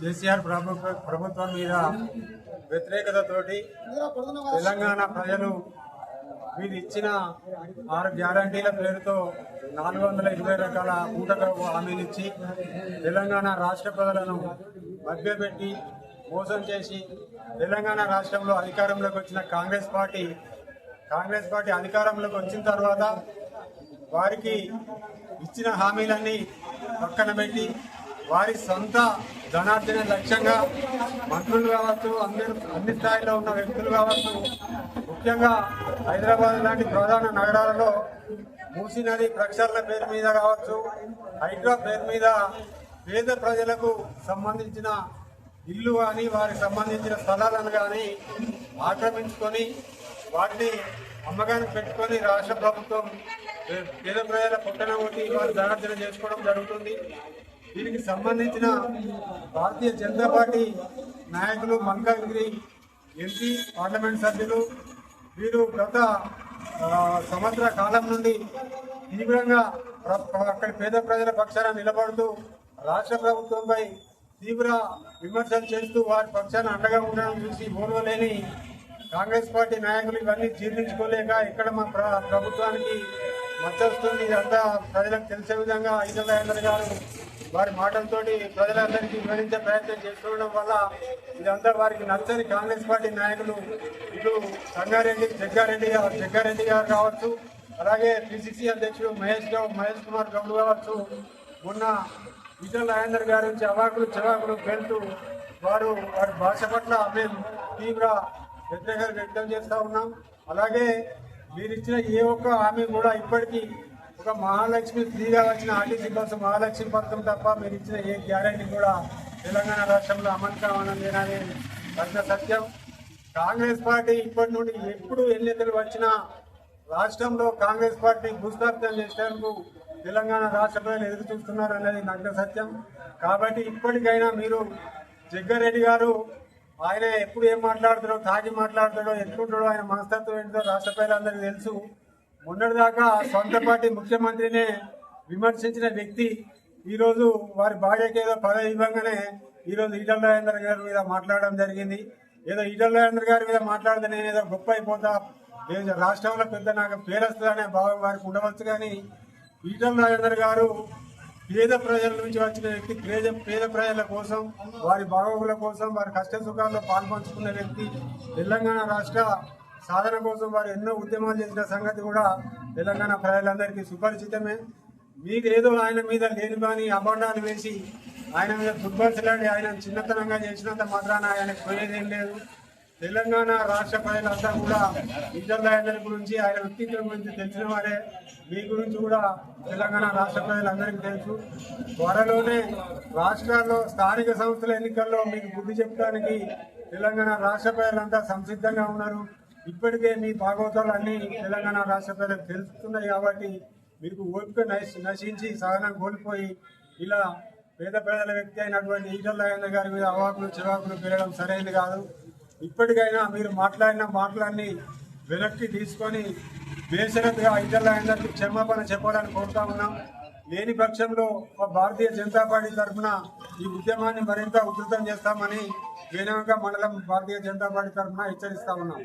కేసీఆర్ ప్రభుత్వ ప్రభుత్వం మీద వ్యతిరేకతతోటి తెలంగాణ ప్రజలు వీరు ఇచ్చిన ఆరు గ్యారంటీల పేరుతో నాలుగు వందల ఇరవై రకాల ఊటకు హామీలు ఇచ్చి తెలంగాణ రాష్ట్ర ప్రజలను మభ్యపెట్టి మోసం చేసి తెలంగాణ రాష్ట్రంలో అధికారంలోకి వచ్చిన కాంగ్రెస్ పార్టీ కాంగ్రెస్ పార్టీ అధికారంలోకి వచ్చిన తర్వాత వారికి ఇచ్చిన హామీలన్నీ పక్కన పెట్టి వారి సొంత ధనార్జన లక్ష్యంగా మంత్రులు కావచ్చు అందరు అన్ని స్థాయిలో ఉన్న వ్యక్తులు కావచ్చు ముఖ్యంగా హైదరాబాద్ లాంటి ప్రధాన నగరాలలో మూసీ నది ప్రక్షాళన పేరు మీద కావచ్చు హైడ్రా పేరు మీద పేద ప్రజలకు సంబంధించిన ఇల్లు కానీ వారికి సంబంధించిన స్థలాలను కానీ ఆక్రమించుకొని వాటిని అమ్మకానికి పెట్టుకొని రాష్ట్ర ప్రభుత్వం పేద ప్రజల పుట్టన ఒకటి వారు ధనార్జన చేసుకోవడం జరుగుతుంది. దీనికి సంబంధించిన భారతీయ జనతా పార్టీ నాయకులు మంగళగిరి ఎంపీ పార్లమెంట్ సభ్యులు వీరు గత సంవత్సర కాలం నుండి తీవ్రంగా ప్ర- అక్కడి పేద ప్రజల పక్షాన నిలబడుతూ రాష్ట్ర ప్రభుత్వంపై తీవ్ర విమర్శలు చేస్తూ వారి పక్షాన అండగా ఉండడం చూసి ఓర్వలేని కాంగ్రెస్ పార్టీ నాయకులు ఇవన్నీ జీర్ణించుకోలేక ఇక్కడ మా ప్రభుత్వానికి మద్దస్తుంది ఇదంతా ప్రజలకు తెలిసే విధంగా ఈటల గారు వారి మాటలతో ప్రజలందరికీ వివరించే ప్రయత్నం చేసుకోవడం వల్ల ఇదంతా వారికి నచ్చని కాంగ్రెస్ పార్టీ నాయకులు ఇటు సంగారెడ్డి జగ్గారెడ్డి గారు జగ్గారెడ్డి గారు కావచ్చు అలాగే పిసిసి అధ్యక్షుడు మహేష్ గౌడ్ మహేష్ కుమార్ గౌడ్ కావచ్చు మొన్న విజయ రాజేందర్ గారి నుంచి అవాకులు చిరాకులు వెళ్తూ వారు వారి భాష పట్ల మేము తీవ్ర వ్యతిరేకత వ్యక్తం చేస్తూ ఉన్నాం. అలాగే మీరిచ్చిన ఏ ఒక్క హామీ కూడా ఇప్పటికీ ఒక మహాలక్ష్మి ఫ్రీగా వచ్చిన ఆర్టీసీ బస్సు మహాలక్ష్మి పథకం తప్ప మీరు ఇచ్చిన ఏ గ్యారంటీ కూడా తెలంగాణ రాష్ట్రంలో అమలు కావాలని అనేది పెద్ద సత్యం. కాంగ్రెస్ పార్టీ ఇప్పటి నుండి ఎప్పుడు ఎన్నికలు వచ్చినా రాష్ట్రంలో కాంగ్రెస్ పార్టీ భూస్థాపితం చేసేందుకు తెలంగాణ రాష్ట్ర ప్రజలు ఎదురు చూస్తున్నారు అనేది నగ్న సత్యం. కాబట్టి ఇప్పటికైనా మీరు జగ్గారెడ్డి గారు ఆయన ఎప్పుడు ఏం మాట్లాడుతారో తాగి మాట్లాడతాడో ఎట్లుంటాడో ఆయన మనస్తత్వం ఏంటో రాష్ట్ర ప్రజలందరికీ తెలుసు. మొన్నటిదాకా సొంత పార్టీ ముఖ్యమంత్రినే విమర్శించిన వ్యక్తి ఈరోజు వారి భార్యకి ఏదో పదవి ఇవ్వగానే ఈరోజు ఈటల రాజేందర్ గారి మీద మాట్లాడడం జరిగింది. ఏదో ఈటల రాజేంద్ర గారి మీద మాట్లాడితే నేను ఏదో గొప్ప అయిపోతా. ఏదో రాష్ట్రంలో పెద్ద నాకు పేరు వస్తుందనే భావం వారికి ఉండవచ్చు కానీ ఈటల రాజేందర్ గారు పేద ప్రజల నుంచి వచ్చిన వ్యక్తి పేద పేద ప్రజల కోసం వారి బాగోగుల కోసం వారి కష్ట సుఖాల్లో పాల్పంచుకున్న వ్యక్తి తెలంగాణ రాష్ట్ర సాధన కోసం వారు ఎన్నో ఉద్యమాలు చేసిన సంగతి కూడా తెలంగాణ ప్రజలందరికీ సుపరిచితమే. మీకు ఏదో ఆయన మీద లేని కానీ అబండాలు వేసి ఆయన మీద దుర్భర్సలాడి ఆయన చిన్నతనంగా చేసినంత మాత్రాన ఆయనకు పోయేదేం లేదు. తెలంగాణ రాష్ట్ర ప్రజలంతా కూడా ఈటల గురించి ఆయన వ్యక్తిత్వం గురించి తెలిసిన వారే. మీ గురించి కూడా తెలంగాణ రాష్ట్ర ప్రజలందరికీ తెలుసు. త్వరలోనే రాష్ట్రాల్లో స్థానిక సంస్థల ఎన్నికల్లో మీకు బుద్ధి చెప్పడానికి తెలంగాణ రాష్ట్ర ప్రజలంతా సంసిద్ధంగా ఉన్నారు. ఇప్పటికే మీ భాగవతాలు అన్ని తెలంగాణ రాష్ట్ర ప్రజలకు తెలుస్తున్నాయి కాబట్టి మీకు ఓపిక నశి- నశించి సహనం కోల్పోయి ఇలా పేద ప్రజల వ్యక్తి అయినటువంటి ఈటల గారి మీద అవాకులు చిరాకులు పెరగడం సరైనది కాదు. ఇప్పటికైనా మీరు మాట్లాడిన మాటలన్నీ వెనక్కి తీసుకొని బేసరత్గా ఈటల క్షమాపణ చెప్పాలని కోరుతా ఉన్నాం. లేని పక్షంలో భారతీయ జనతా పార్టీ తరఫున ఈ ఉద్యమాన్ని మరింత ఉధృతం చేస్తామని వేణుగా మండలం భారతీయ జనతా పార్టీ తరఫున హెచ్చరిస్తా ఉన్నాం.